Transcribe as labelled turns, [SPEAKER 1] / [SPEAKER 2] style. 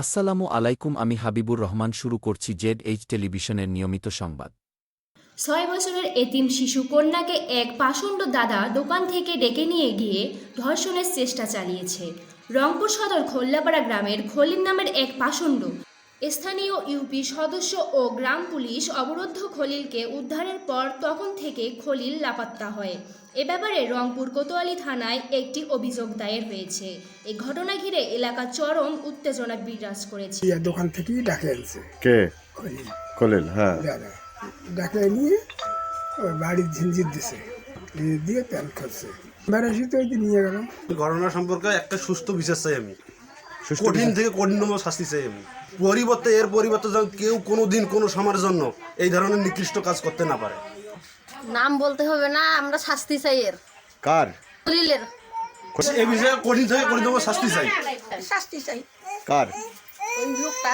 [SPEAKER 1] আসসালামু আলাইকুম, আমি হাবিবুর রহমান শুরু করছি জেড এইচ টেলিভিশনের নিয়মিত সংবাদ।
[SPEAKER 2] ছয় বছরের এতিম শিশু কন্যাকে এক পাষণ্ড দাদা দোকান থেকে ডেকে নিয়ে গিয়ে ধর্ষণের চেষ্টা চালিয়েছে। রংপুর সদর খোল্লাপাড়া গ্রামের খলিল নামের এক পাষণ্ড স্থানীয় ইউপি সদস্য ও গ্রাম পুলিশ অবরুদ্ধ খলিলকে উদ্ধারের পর তখন থেকে খলিল লাপাত্তা হয়। এ ব্যাপারে রংপুর কোতোয়ালি থানায় একটি অভিযোগ দায়ের হয়েছে। এই ঘটনা ঘিরে এলাকা চরম উত্তেজনা বিরাজ করেছে।
[SPEAKER 3] ইয়া দোকান থেকেই ডাকে আনছে
[SPEAKER 4] কে?
[SPEAKER 3] খলিল।
[SPEAKER 4] খলিল হ্যাঁ।
[SPEAKER 3] দাদা ডাকে নিয়ে ওই বাড়ির ঝিঞ্জির দিছে। দিয়ে দিয়ে তেল খাচ্ছে বেড়াসি তো ওই যে নিয়ে গেলাম।
[SPEAKER 5] ঘটনা সম্পর্কে একটা সুস্থ বিচার চাই আমি। কঠিন থেকে কঠিনতম শাস্তি চাই আমি। পরিবর্তে এর পরিবর্তে যেন কেউ কোনো দিন কোনো সময়ের জন্য এই ধরনের নিকৃষ্ট কাজ করতে না পারে।
[SPEAKER 6] নাম বলতে হবে না আমরা শাস্তি চাই এর।
[SPEAKER 4] কার?
[SPEAKER 6] দলিলের।
[SPEAKER 5] এই বিষয়ে কঠিন থেকে কঠিনতম শাস্তি চাই।
[SPEAKER 6] শাস্তি চাই।
[SPEAKER 4] কার?
[SPEAKER 6] ওই লোকটা।